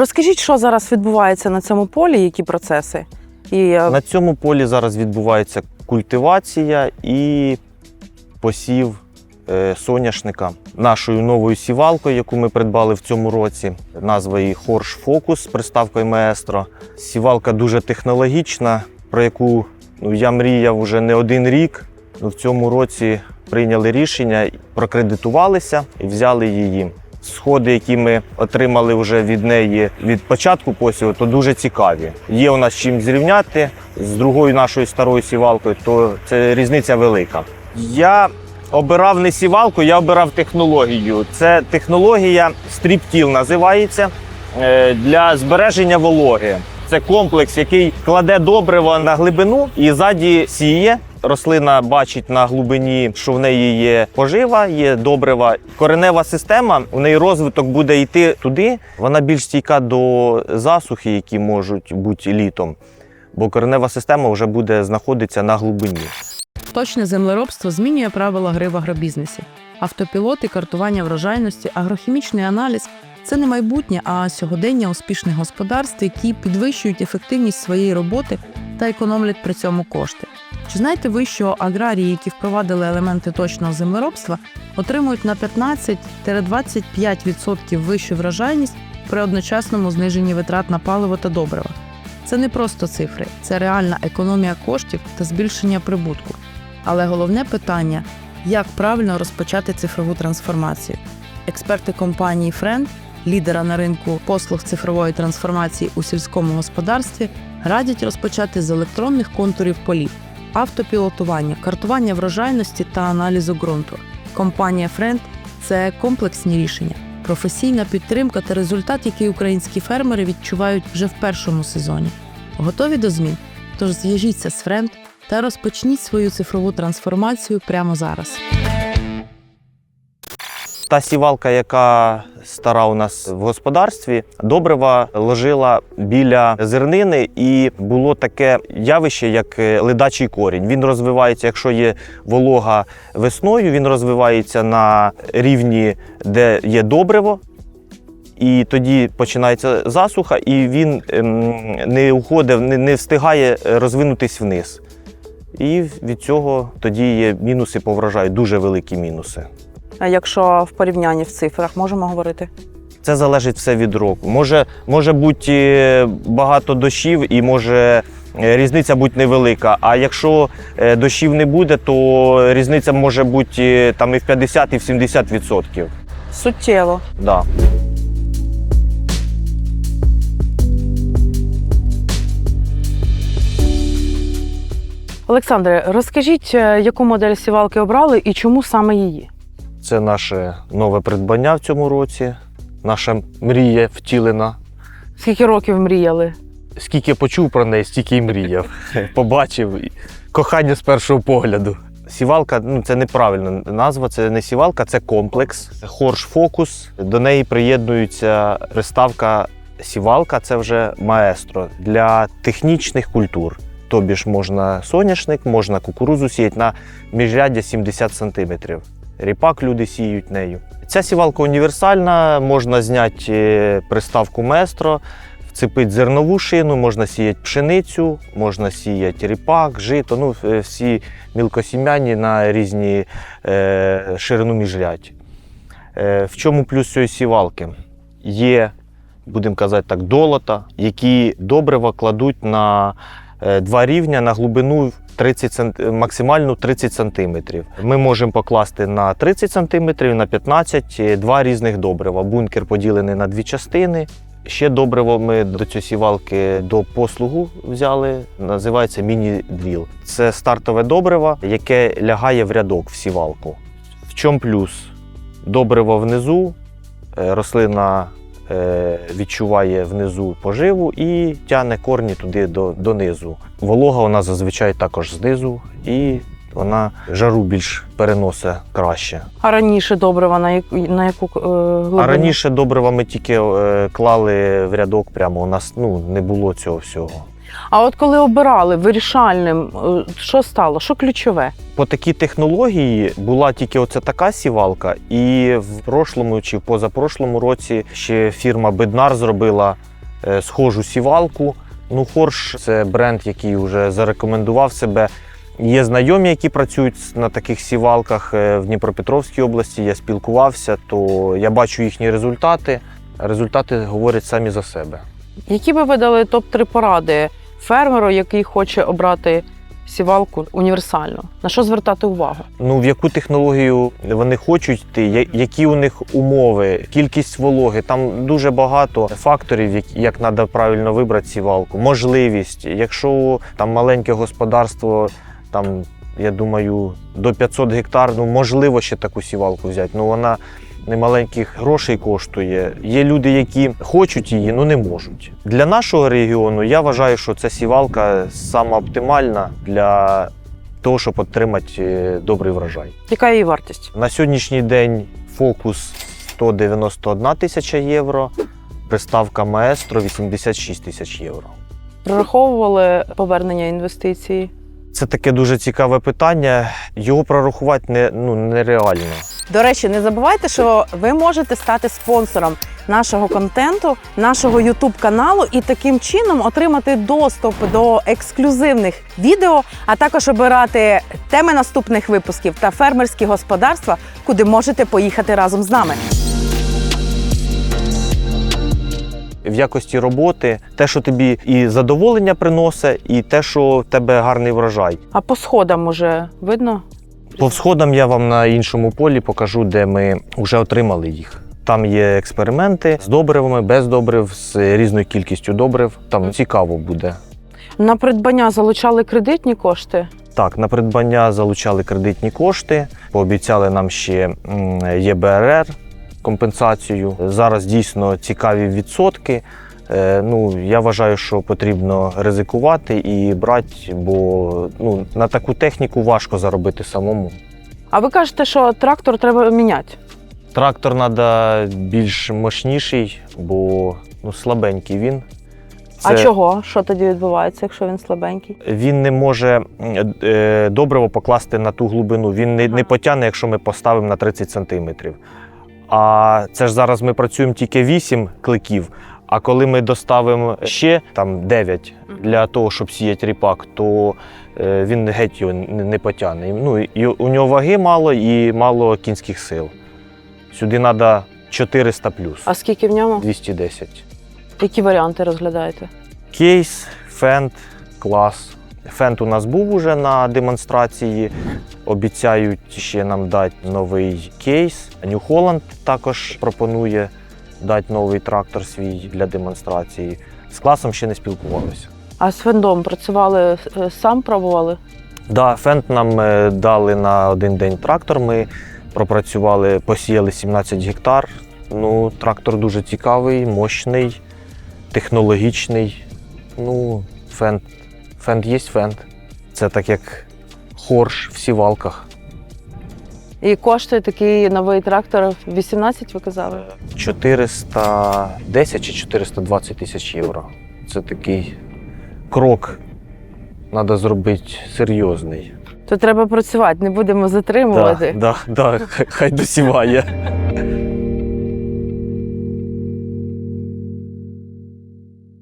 Розкажіть, що зараз відбувається на цьому полі, які процеси? І е, На цьому полі зараз відбувається культивація і посів е, соняшника нашою новою сівалкою, яку ми придбали в цьому році. Назва її Хорш Фокус з приставкою Маестро. Сівалка дуже технологічна, про яку ну, я мріяв вже не один рік. Ну, в цьому році прийняли рішення, прокредитувалися і взяли її. Сходи, які ми отримали вже від неї від початку посіву, то дуже цікаві. Є у нас чим зрівняти з другою нашою старою сівалкою, то це різниця велика. Я обирав не сівалку, я обирав технологію. Це технологія стріптіл називається е, для збереження вологи. Це комплекс, який кладе добриво на глибину і ззаді сіє. Рослина бачить на глибині, що в неї є пожива, є добрива. Коренева система, у неї розвиток буде йти туди. Вона більш стійка до засухи, які можуть бути літом, бо коренева система вже буде знаходитися на глибині. Точне землеробство змінює правила гри в агробізнесі. Автопілот і картування врожайності, агрохімічний аналіз це не майбутнє, а сьогодення успішних господарств, які підвищують ефективність своєї роботи та економлять при цьому кошти. Чи знаєте ви, що аграрії, які впровадили елементи точного землеробства, отримують на 15-25% вищу врожайність при одночасному зниженні витрат на паливо та добрива? Це не просто цифри, це реальна економія коштів та збільшення прибутку. Але головне питання як правильно розпочати цифрову трансформацію. Експерти компанії Friend, лідера на ринку послуг цифрової трансформації у сільському господарстві, радять розпочати з електронних контурів полів, автопілотування, картування врожайності та аналізу ґрунту. Компанія Friend – це комплексні рішення, професійна підтримка та результат, який українські фермери відчувають вже в першому сезоні. Готові до змін? Тож зв'яжіться з Friend та розпочніть свою цифрову трансформацію прямо зараз. Та сівалка, яка стара у нас в господарстві, добрива ложила біля зернини, і було таке явище, як е, ледачий корінь. Він розвивається, якщо є волога весною, він розвивається на рівні, де є добриво. І тоді починається засуха, і він ем, не уходить, не, встигає розвинутись вниз. І від цього тоді є мінуси по врожаю, дуже великі мінуси. Якщо в порівнянні в цифрах можемо говорити? Це залежить все від року. Може, може бути е, багато дощів і може е, різниця бути невелика. А якщо е, дощів не буде, то різниця може бути там і в 50, і в 70 відсотків. Суттєво. Да. Олександре, розкажіть, яку модель сівалки обрали і чому саме її? Це наше нове придбання в цьому році. Наша мрія втілена. Скільки років мріяли? Скільки почув про неї, стільки й мріяв. Побачив кохання з першого погляду. Сівалка ну це неправильна назва, це не сівалка, це комплекс. Хорш фокус. До неї приєднується приставка сівалка, це вже маестро для технічних культур. Тобі ж можна соняшник, можна кукурузу сіяти на міжряддя 70 см. Ріпак люди сіють нею. Ця сівалка універсальна, можна зняти е, приставку маестро, вцепити зернову шину, можна сіяти пшеницю, можна сіяти ріпак, жито, ну е, всі мілкосім'яні на різні е, ширину міжрядь. Е, в чому плюс цієї сівалки? Є, будемо казати так, долота, які добрива кладуть на два рівня на глибину 30 сант... максимальну 30 см. Ми можемо покласти на 30 см, на 15 е, два різних добрива. Бункер поділений на дві частини. Ще добриво ми до цієї сівалки до послугу взяли, називається міні-двіл. Це стартове добриво, яке лягає в рядок в сівалку. В чому плюс? Добриво внизу, е, рослина е, відчуває внизу поживу і тягне корні туди до, донизу. Волога вона зазвичай також знизу, і вона жару більш переносить краще. А раніше добрива на яку, на яку е, глибину? А раніше добрива ми тільки е, клали в рядок прямо. У нас ну, не було цього всього. А от коли обирали вирішальним, е, що стало? Що ключове? По такій технології була тільки оця така сівалка, і в прошлому чи в позапрошлому році ще фірма Беднар зробила е, схожу сівалку. Ну, Хорш це бренд, який вже зарекомендував себе. Є знайомі, які працюють на таких сівалках е, в Дніпропетровській області. Я спілкувався, то я бачу їхні результати. Результати говорять самі за себе. Які би ви дали топ-3 поради фермеру, який хоче обрати сівалку універсальну? На що звертати увагу? Ну, в яку технологію вони хочуть йти, які у них умови, кількість вологи. Там дуже багато факторів, як треба правильно вибрати сівалку, можливість. Якщо там маленьке господарство, там я думаю, до 500 гектар, ну можливо ще таку сівалку взяти. Ну вона немаленьких грошей коштує. Є люди, які хочуть її, ну не можуть. Для нашого регіону я вважаю, що ця сівалка сама оптимальна для того, щоб отримати е, добрий врожай. Яка її вартість? На сьогоднішній день фокус 191 тисяча євро, приставка Маестро 86 тисяч євро. Прораховували повернення інвестицій? Це таке дуже цікаве питання. Його прорахувати не, ну, нереально. До речі, не забувайте, що ви можете стати спонсором нашого контенту, нашого youtube каналу і таким чином отримати доступ до ексклюзивних відео, а також обирати теми наступних випусків та фермерські господарства, куди можете поїхати разом з нами. В якості роботи те, що тобі і задоволення приносить, і те, що в тебе гарний врожай. А по сходам уже видно? По всходам я вам на іншому полі покажу, де ми вже отримали їх. Там є експерименти з добривами, без добрив, з різною кількістю добрив. Там цікаво буде. На придбання залучали кредитні кошти. Так, на придбання залучали кредитні кошти, пообіцяли нам ще ЄБРР компенсацію. Зараз дійсно цікаві відсотки. Е, Ну, я вважаю, що потрібно ризикувати і брати, бо ну, на таку техніку важко заробити самому. А ви кажете, що трактор треба міняти. Трактор треба більш мощніший, бо ну, слабенький він. А чого? Що тоді відбувається, якщо він слабенький? Він не може е, добриво покласти на ту глибину. Він не, не потягне, якщо ми поставимо на 30 сантиметрів. А це ж зараз ми працюємо тільки 8 кликів. А коли ми доставимо ще там 9 для того, щоб сіяти ріпак, то е, він геть його не не потягне. Ну, і у нього ваги мало і мало кінських сил. Сюди треба 400 плюс, А скільки в ньому? 210. Які варіанти розглядаєте? Кейс, фент, клас. Фент у нас був уже на демонстрації. Обіцяють ще нам дати новий кейс. New Holland також пропонує дати новий трактор свій для демонстрації. З класом ще не спілкувалися. А з фендом працювали е, сам пробували? Да, фент нам е, дали на один день трактор. Ми пропрацювали, посіяли 17 гектар. Ну, трактор дуже цікавий, мощний, технологічний. Ну, фент, фент є фент. Це так як хорш в сівалках. І коштує такий новий трактор 18, ви казали? 410 чи 420 тисяч євро. Це такий крок. Треба зробити серйозний. То треба працювати, не будемо Да, затримувати. да, да, хай досіває.